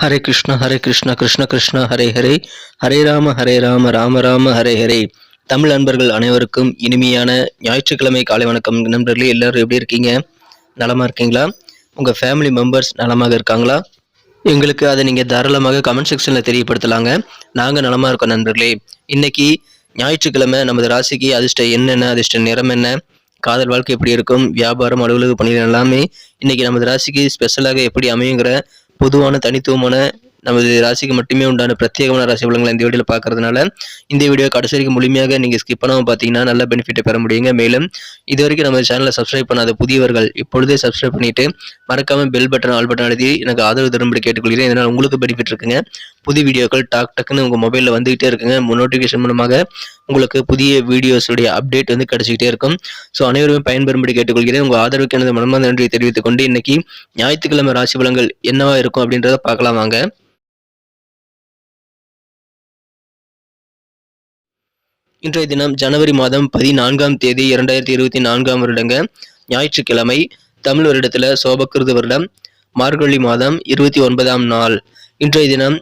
ஹரே கிருஷ்ண ஹரே கிருஷ்ண கிருஷ்ண கிருஷ்ண ஹரே ஹரே. ஹரே ராம ஹரே ராம ராம ராம ஹரே ஹரே. தமிழ் நண்பர்கள் அனைவருக்கும் இனிமையான ஞாயிற்றுக்கிழமை காலை வணக்கம். நண்பர்களே எல்லாரும் எப்படி இருக்கீங்க? நலமாக இருக்கீங்களா? உங்கள் ஃபேமிலி மெம்பர்ஸ் நலமாக இருக்காங்களா? எங்களுக்கு அதை நீங்கள் தாராளமாக கமெண்ட் செக்ஷனில் தெரியப்படுத்தலாங்க. நாங்கள் நலமாக இருக்கோம் நண்பர்களே. இன்னைக்கு ஞாயிற்றுக்கிழமை நமது ராசிக்கு அதிர்ஷ்ட என்னென்ன அதிர்ஷ்ட நிறம் என்ன காதல் வாழ்க்கை எப்படி இருக்கும் வியாபாரம் அலுவலக பணிகள் எல்லாமே இன்னைக்கு நமது ராசிக்கு ஸ்பெஷலாக எப்படி அமையுங்கிற பொதுவான தனித்துவமான நமது ராசிக்கு மட்டுமே உண்டான பிரத்யேகமான ராசி பலன்களை இந்த வீடியோவில் பார்க்கறதுனால இந்த வீடியோ கடைசி வரைக்கும் முழுமையாக நீங்கள் ஸ்கிப் பண்ணாமல் பார்த்தீங்கன்னா நல்ல பெனிஃபிட்டை பெற முடியுங்க. மேலும் இது வரைக்கும் நம்ம சேனலை சப்ஸ்கிரைப் பண்ணாத புதியவர்கள் இப்பொழுதே சப்ஸ்கிரைப் பண்ணிட்டு மறக்காமல் பெல் பட்டன் ஆல் பட்டன் எழுதி எனக்கு ஆதரவு தரும்படி கேட்டுக்கொள்கிறேன். இதனால் உங்களுக்கு பெனிஃபிட் இருக்குங்க. புது வீடியோக்கள் டாக் டக்குன்னு உங்கள் மொபைலில் வந்துகிட்டே இருக்குங்க. நோட்டிஃபிகேஷன் மூலமாக உங்களுக்கு புதிய வீடியோஸுடைய அப்டேட் வந்து கிடைச்சிக்கிட்டே இருக்கும். ஸோ அனைவருமே பயன்பெறும்படி கேட்டுக்கொள்கிறேன். உங்கள் ஆதரவுக்கு எனது மனமார்ந்த நன்றியை தெரிவித்துக் கொண்டு இன்னைக்கு ஞாயிற்றுக்கிழமை ராசி பலங்கள் என்னவா இருக்கும் அப்படின்றத பார்க்கலாம் வாங்க. இன்றைய தினம் ஜனவரி மாதம் பதினான்காம் தேதி இரண்டாயிரத்தி இருபத்தி நான்காம் வருடங்க. ஞாயிற்றுக்கிழமை தமிழ் வருடத்தில் சோபக்கிருது வருடம். மார்கழி மாதம் இருபத்தி ஒன்பதாம் நாள். இன்றைய தினம்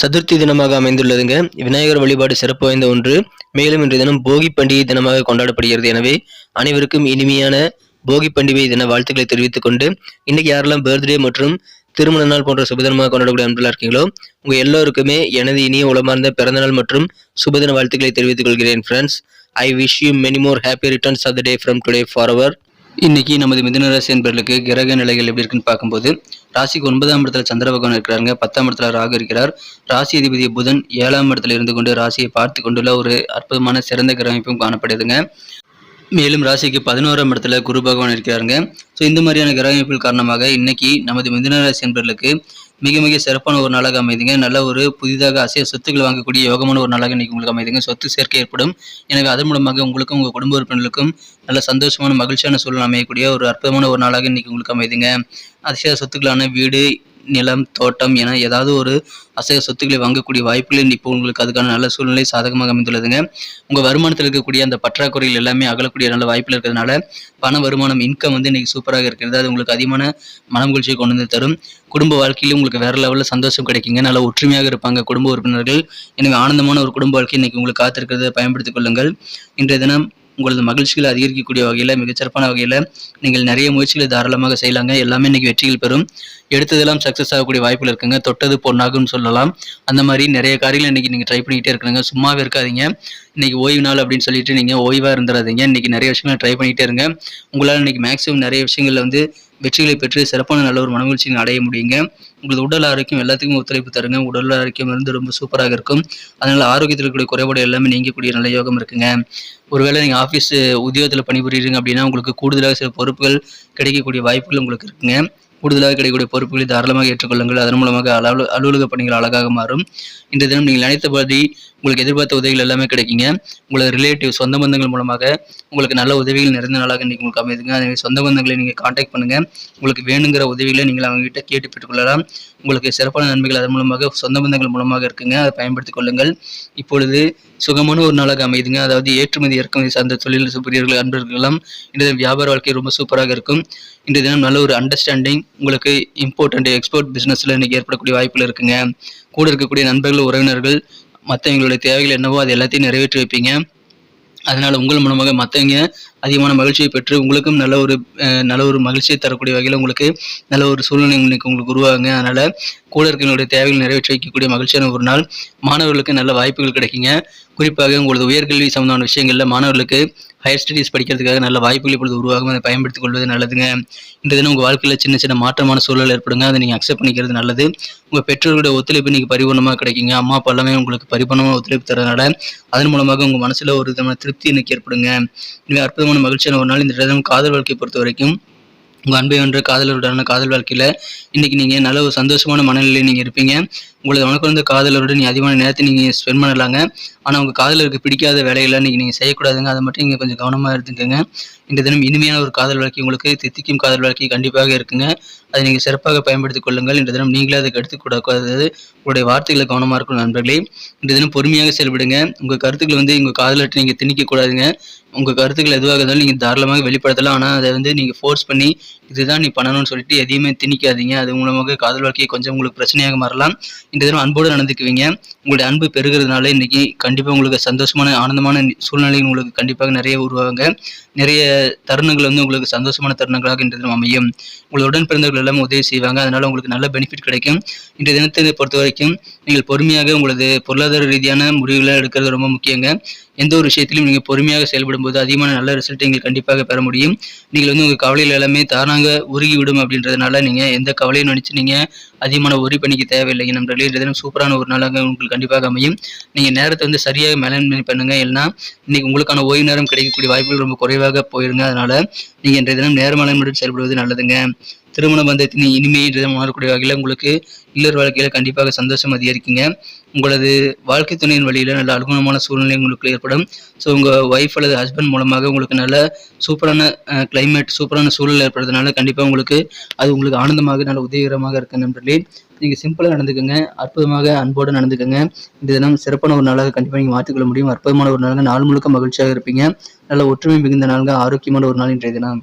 சதுர்த்தி தினமாக அமைந்துள்ளதுங்க. விநாயகர் வழிபாடு சிறப்பு வாய்ந்த ஒன்று. மேலும் இன்றைய தினம் போகி பண்டிகை தினமாக கொண்டாடப்படுகிறது. எனவே அனைவருக்கும் இனிமையான போகி பண்டிகை தின வாழ்த்துக்களை தெரிவித்துக் கொண்டு இன்னைக்கு யாரெல்லாம் பர்த்டே மற்றும் திருமண நாள் போன்ற சுபதினமாக கொண்டாடக்கூடிய அன்பெல்லாம் இருக்கீங்களோ உங்கள் எல்லோருக்குமே எனது இனிய உளமார்ந்த பிறந்தநாள் மற்றும் சுபதின வாழ்த்துக்களை தெரிவித்துக் கொள்கிறேன் friends I wish you many more happy returns of the day from today forward இன்னைக்கு நமது மிதுன ராசி என்பர்களுக்கு கிரக நிலைகள் எப்படி இருக்குன்னு பார்க்கும்போது ராசிக்கு ஒன்பதாம் இடத்துல சந்திர பகவான் இருக்கிறாங்க பத்தாம் இடத்துல ராகு இருக்கிறார். ராசி அதிபதி புதன் ஏழாம் இடத்துல இருந்து கொண்டு ராசியை பார்த்து கொண்டுள்ள ஒரு அற்புதமான சிறந்த கிரகமைப்பும் காணப்படுதுங்க. மேலும் ராசிக்கு பதினோராம் இடத்துல குரு பகவான் இருக்கிறாருங்க. ஸோ இந்த மாதிரியான கிரக அமைப்புகள் காரணமாக இன்னைக்கு நமது மிதுன ராசி என்பர்களுக்கு மிக மிக சிறப்பான ஒரு நாளாக அமைதுங்க. நல்ல ஒரு புதிதாக அசைய சொத்துக்கள் வாங்கக்கூடிய யோகமான ஒரு நாளாக இன்னைக்கு உங்களுக்கு அமைதுங்க. சொத்து சேர்க்கை ஏற்படும். எனக்கு அதன் மூலமாக உங்களுக்கும் உங்கள் குடும்ப உறுப்பினர்களுக்கும் நல்ல சந்தோஷமான மகிழ்ச்சியான சூழல் அமையக்கூடிய ஒரு அற்புதமான ஒரு நாளாக இன்னைக்கு உங்களுக்கு அமைதுங்க. அதிசய சொத்துக்களான வீடு நிலம் தோட்டம் என ஏதாவது ஒரு அசைவ சொத்துக்களை வாங்கக்கூடிய வாய்ப்புகள் இப்போ உங்களுக்கு அதுக்கான நல்ல சூழ்நிலை சாதகமாக அமைந்துள்ளதுங்க. உங்கள் வருமானத்தில் இருக்கக்கூடிய அந்த பற்றாக்குறைகள் எல்லாமே அகலக்கூடிய நல்ல வாய்ப்பில் இருக்கிறதுனால பண வருமானம் இன்கம் வந்து இன்னைக்கு சூப்பராக இருக்கிறது. அது உங்களுக்கு அதிகமான மனமகிழ்ச்சியை கொண்டு வந்து தரும். குடும்ப வாழ்க்கையிலும் உங்களுக்கு வேற லெவலில் சந்தோஷம் கிடைக்குங்க. நல்ல ஒற்றுமையாக இருப்பாங்க குடும்ப உறுப்பினர்கள். எனவே ஆனந்தமான ஒரு குடும்ப வாழ்க்கை இன்னைக்கு உங்களுக்கு காத்திருக்கிறத பயன்படுத்திக் கொள்ளுங்கள். இன்றைய தினம் உங்களது மகிழ்ச்சிகளை அதிகரிக்கக்கூடிய வகையில் மிகச்சிறப்பான வகையில் நீங்கள் நிறைய முயற்சிகளை தாராளமாக செய்யலாங்க. எல்லாமே இன்னைக்கு வெற்றிகள் பெறும். எடுத்ததெல்லாம் சக்ஸஸ் ஆகக்கூடிய வாய்ப்புகள் இருக்குங்க. தொட்டது பொண்ணாகும்னு சொல்லலாம். அந்த மாதிரி நிறைய காரியங்கள் இன்னைக்கு நீங்கள் ட்ரை பண்ணிக்கிட்டே இருக்கணுங்க. சும்மாவே இருக்காதீங்க. இன்னைக்கு ஓய்வு நாள் அப்படின்னு சொல்லிட்டு நீங்கள் ஓய்வாக இருந்துடாதீங்க இன்னைக்கு நிறைய விஷயங்களை ட்ரை பண்ணிகிட்டே இருங்க. உங்களால் இன்னைக்கு மேக்ஸிமம் நிறைய விஷயங்களில் வந்து வெற்றிகளை பெற்று சிறப்பான நல்ல ஒரு மனமகிழ்ச்சியை அடைய முடியுங்க. உங்களது உடல் ஆரோக்கியம் எல்லாத்துக்கும் ஒத்துழைப்பு தருங்க. உடல் ஆரோக்கியம் இருந்து ரொம்ப சூப்பராக இருக்கும். அதனால ஆரோக்கியத்தில் இருக்கக்கூடிய குறைபாடு எல்லாமே நீங்கக்கூடிய நல்ல யோகம் இருக்குங்க. ஒருவேளை நீங்கள் ஆஃபீஸ் உத்தியோகத்தில் பணிபுரியுறீங்க அப்படின்னா உங்களுக்கு கூடுதலாக சில பொறுப்புகள் கிடைக்கக்கூடிய வாய்ப்புகள் உங்களுக்கு இருக்குங்க. கூடுதலாக கிடைக்கக்கூடிய பொறுப்புகளை தாராளமாக ஏற்றுக்கொள்ளுங்கள். அதன் மூலமாக அலுவல அலுவலக பணிகள் அழகாக மாறும். இந்த தினம் நீங்கள் நினைத்தபடி உங்களுக்கு எதிர்பார்த்த உதவிகள் எல்லாமே கிடைக்குங்க. உங்களது ரிலேட்டிவ் சொந்த பந்தங்கள் மூலமாக உங்களுக்கு நல்ல உதவிகள் நிறைந்த நாளாக நீங்கள் உங்களுக்கு அமைதுங்க. அதே சொந்த பந்தங்களை நீங்கள் காண்டாக்ட் பண்ணுங்கள் உங்களுக்கு வேணுங்கிற உதவிகளை நீங்கள் அவங்ககிட்ட கேட்டு பெற்றுக்கொள்ளலாம். உங்களுக்கு சிறப்பான நன்மைகள் அதன் மூலமாக சொந்த பந்தங்கள் மூலமாக இருக்குங்க. அதை பயன்படுத்திக் கொள்ளுங்கள். இப்பொழுது சுகமான ஒரு நாளாக அமைதுங்க. அதாவது ஏற்றுமதி இறக்குமதி சார்ந்த தொழில் புரியர்கள் அன்பர்களெல்லாம் இன்றைய வியாபார வாழ்க்கை ரொம்ப சூப்பராக இருக்கும். இன்றைய தினம் நல்ல ஒரு அண்டர்ஸ்டாண்டிங் உங்களுக்கு இம்போர்ட் அண்ட் எக்ஸ்போர்ட் பிஸ்னஸில் இன்னைக்கு ஏற்படக்கூடிய வாய்ப்பில் இருக்குங்க. கூட இருக்கக்கூடிய நண்பர்கள் உறவினர்கள் மற்ற எங்களுடைய தேவைகள் என்னவோ அது எல்லாத்தையும் நிறைவேற்றி வைப்பீங்க. அதனால் உங்கள் மூலமாக மற்றவங்க அதிகமான மகிழ்ச்சியை பெற்று உங்களுக்கும் நல்ல ஒரு நல்ல ஒரு மகிழ்ச்சியை தரக்கூடிய வகையில் உங்களுக்கு நல்ல ஒரு சூழ்நிலை இன்னைக்கு உங்களுக்கு உருவாகுங்க. அதனால் கூட இருக்கிறவங்களுடைய தேவைகள் நிறைவேற்றி வைக்கக்கூடிய மகிழ்ச்சியான ஒரு நாள். மாணவர்களுக்கு நல்ல வாய்ப்புகள் கிடைக்குங்க. குறிப்பாக உங்களது உயர்கல்வி சம்பந்தமான விஷயங்களில் மாணவர்களுக்கு ஹையர் ஸ்டடீஸ் படிக்கிறதுக்காக நல்ல வாய்ப்புகள் இப்பொழுது உருவாகும். அதை பயன்படுத்திக் கொள்வது நல்லதுங்க. இந்த தினம் உங்கள் வாழ்க்கையில் சின்ன சின்ன மாற்றமான சூழல் ஏற்படுங்க. அதை நீங்கள் அக்செப்ட் பண்ணிக்கிறது நல்லது. உங்கள் பெற்றோர்களுடைய ஒத்துழைப்பு இன்னைக்கு பரிபூர்ணமாக கிடைக்குங்க. அம்மா அப்பா எல்லாமே உங்களுக்கு பரிபூர்ணமாக ஒத்துழைப்பு தரதுனால அதன் மூலமாக உங்கள் மனசில் ஒரு விதமான திருப்தி இன்னைக்கு ஏற்படுங்க. இனிமே அற்புதமான மகிழ்ச்சியான ஒரு நாள் இந்த தினம் காதல் வாழ்க்கையை பொறுத்த வரைக்கும் உங்கள் அன்பை வென்ற காதலருடனான காதல் வாழ்க்கையில் இன்றைக்கி நீங்கள் நல்ல ஒரு சந்தோஷமான மனநிலையில் நீங்கள் இருப்பீங்க. உங்களது மனக்குழந்த காதலருடன் நீ அதிகமான நேரத்தை நீங்கள் ஸ்பெண்ட் பண்ணலாங்க. ஆனால் உங்கள் காதலருக்கு பிடிக்காத வேலைகளை நீங்கள் நீங்கள் செய்யக்கூடாதுங்க. அதை மட்டும் நீங்கள் கொஞ்சம் கவனமாக இருந்துக்கோங்க இந்த தினம் இனிமையான ஒரு காதல் வாழ்க்கை உங்களுக்கு தித்திக்கும் காதல் வாழ்க்கை கண்டிப்பாக இருக்குங்க. அதை நீங்கள் சிறப்பாக பயன்படுத்திக் கொள்ளுங்கள். இந்த தினம் நீங்களே அதை எடுத்துக்கூடாது உங்களுடைய வார்த்தைகளை கவனமாக இருக்கும் நண்பர்களே. இந்த தினம் பொறுமையாக செயல்படுங்க. உங்கள் கருத்துக்களை வந்து உங்கள் காதலர்கிட்ட நீங்கள் திணிக்கக்கூடாதுங்க உங்கள் கருத்துக்கள் எதுவாக இருந்தாலும் நீங்கள் தாராளமாக வெளிப்படுத்தலாம். ஆனால் அதை வந்து நீங்கள் ஃபோர்ஸ் பண்ணி இதுதான் நீ பண்ணணும்னு சொல்லிட்டு எதையுமே திணிக்காதீங்க. அது மூலமாக காதல் வாழ்க்கையை கொஞ்சம் உங்களுக்கு பிரச்சனையாக மாறலாம். இந்த தினம் அன்போடு நடந்துக்குவீங்க உங்களுடைய அன்பு பெருகிறதுனால இன்னைக்கு கண்டிப்பாக உங்களுக்கு சந்தோஷமான ஆனந்தமான சூழ்நிலைகள் உங்களுக்கு கண்டிப்பாக நிறைய உருவாங்க நிறைய தருணங்கள் வந்து உங்களுக்கு சந்தோஷமான தருணங்களாக இன்றைய தினம் அமையும். உங்களுடைய உடன் பிறந்தவர்கள் எல்லாமே உதவி செய்வாங்க. அதனால உங்களுக்கு நல்ல பெனிஃபிட் கிடைக்கும். இன்றைய தினத்தை பொறுத்த வரைக்கும் நீங்கள் பொறுமையாக உங்களது பொருளாதார ரீதியான முடிவுகளை எடுக்கிறது ரொம்ப முக்கியங்க. எந்த ஒரு விஷயத்திலும் நீங்கள் பொறுமையாக செயல்படும் போது அதிகமான நல்ல ரிசல்ட்டை நீங்கள் கண்டிப்பாக பெற முடியும். நீங்கள் வந்து உங்கள் கவலைகள் எல்லாமே தானாக உருகி விடும் அப்படின்றதுனால நீங்கள் எந்த கவலையும் நினச்சி நீங்கள் அதிகமான ஒரி பண்ணிக்க தேவையில்லை. நண்பர்களே இந்த தினம் சூப்பரான ஒரு நாளாக உங்களுக்கு கண்டிப்பாக அமையும். நீங்கள் நேரத்தை வந்து சரியாக மேலாண்மை பண்ணுங்க. இல்லைனா இன்றைக்கி உங்களுக்கான ஓய்வு நேரம் கிடைக்கக்கூடிய வாய்ப்புகள் ரொம்ப குறைவாக போயிருங்க. அதனால் நீங்கள் இன்றைய தினம் நேர மேலாண்மையுடன் செயல்படுவது நல்லதுங்க. திருமண பந்தத்தின் இனிமையை மாறக்கூடிய வகையில் உங்களுக்கு இல்லர் வாழ்க்கையில் கண்டிப்பாக சந்தோஷம் அதிகரிக்குங்க. உங்களது வாழ்க்கை துணையின் வழியில் நல்ல அனுகூலமான சூழ்நிலை உங்களுக்கு ஏற்படும். ஸோ உங்கள் ஒய்ஃப் அல்லது ஹஸ்பண்ட் மூலமாக உங்களுக்கு நல்ல சூப்பரான கிளைமேட் சூப்பரான சூழல் ஏற்படுறதுனால கண்டிப்பாக உங்களுக்கு அது உங்களுக்கு ஆனந்தமாக நல்ல உதவிகரமாக இருக்கு நண்பர்களே. நீங்கள் சிம்பிளாக நடந்துக்கோங்க அற்புதமாக அன்போடு நடந்துக்கோங்க. இந்த தினம் சிறப்பான ஒரு நாளாக கண்டிப்பாக நீங்கள் மாற்றிக்கொள்ள முடியும். அற்புதமான ஒரு நாளாக நாள் முழுக்க மகிழ்ச்சியாக இருப்பீங்க. நல்ல ஒற்றுமை மிகுந்த நாளாக ஆரோக்கியமான ஒரு நாள் இன்றைய தினம்.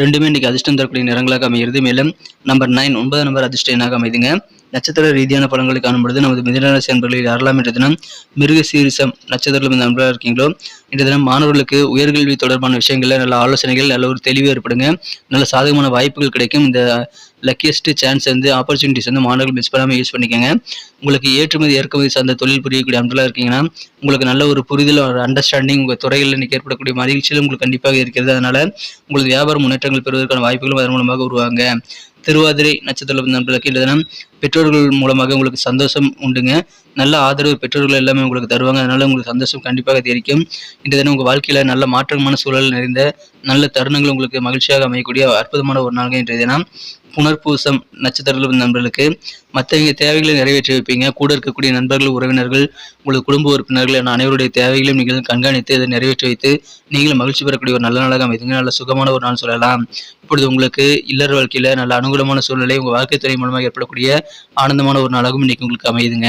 ரெண்டுமே இன்னைக்கு அதிர்ஷ்டம் தரக்கூடிய நிறங்களாக அமைகிறது. மேலும் நம்பர் நைன் ஒன்பது நம்பர் அதிர்ஷ்ட எண்ணாக அமைதுங்க? நட்சத்திர ரீதியான படங்களை காணும் பொழுது நமது மிதனராசி அன்பர்களில் யாரெல்லாம் என்ற தினம் மிருக சீரிசம் நட்சத்திரத்தில் நண்பராக இருக்கீங்களோ? இந்த தினம் மாணவர்களுக்கு உயர்கல்வி தொடர்பான விஷயங்களில் நல்ல ஆலோசனைகள் நல்ல ஒரு தெளிவு ஏற்படுங்க. நல்ல சாதகமான வாய்ப்புகள் கிடைக்கும். இந்த லக்கியஸ்ட் சான்ஸ் வந்து ஆப்பர்ச்சுனிட்டிஸ் வந்து மாணவர்கள் மிஸ் பண்ணாமல் யூஸ் பண்ணிக்கோங்க. உங்களுக்கு ஏற்றுமதி இறக்குமதி சார்ந்த தொழில் புரியக்கூடிய அன்றலாக இருக்கீங்கன்னா உங்களுக்கு நல்ல ஒரு புரிதல் ஒரு அண்டர்ஸ்டாண்டிங் உங்கள் துறைகளில் இன்றைக்கி ஏற்படக்கூடிய மகிழ்ச்சியில் உங்களுக்கு கண்டிப்பாக இருக்கிறது. அதனால் உங்களுக்கு வியாபார முன்னேற்றங்கள் பெறுவதற்கான வாய்ப்புகளும் அதன் மூலமாக உருவாங்க. திருவாதிரை நட்சத்திர நண்பர்களுக்கு இல்லைன்னா பெற்றோர்கள் மூலமாக உங்களுக்கு சந்தோஷம் உண்டுங்க. நல்ல ஆதரவு பெற்றோர்கள் எல்லாமே உங்களுக்கு தருவாங்க. அதனால உங்களுக்கு சந்தோஷம் கண்டிப்பாக தெரிவிக்கும் இந்த தினம் உங்கள் வாழ்க்கையில் நல்ல மாற்றமான சூழல் நிறைந்த நல்ல தருணங்கள் உங்களுக்கு மகிழ்ச்சியாக அமையக்கூடிய அற்புதமான ஒரு நாள்கள் இன்றைய தினம். புனர்பூசம் நட்சத்திர நண்பர்களுக்கு மற்றவங்க தேவைகளை நிறைவேற்றி வைப்பீங்க. கூட இருக்கக்கூடிய நண்பர்கள் உறவினர்கள் உங்களுக்கு குடும்ப உறுப்பினர்கள் என அனைவருடைய தேவைகளையும் நீங்கள் கண்காணித்து அதை நிறைவேற்றி வைத்து நீங்களும் மகிழ்ச்சி பெறக்கூடிய ஒரு நல்ல நாளாக அமைத்துங்க நல்ல சுகமான ஒரு நாள் சொல்லலாம். இப்பொழுது உங்களுக்கு இல்லற வாழ்க்கையில் நல்ல அனுகூலமான சூழ்நிலை உங்கள் வாழ்க்கை துறை மூலமாக ஏற்படக்கூடிய ஆனந்தமான ஒரு நாளாகவும் இன்னைக்கு உங்களுக்கு அமையுதுங்க.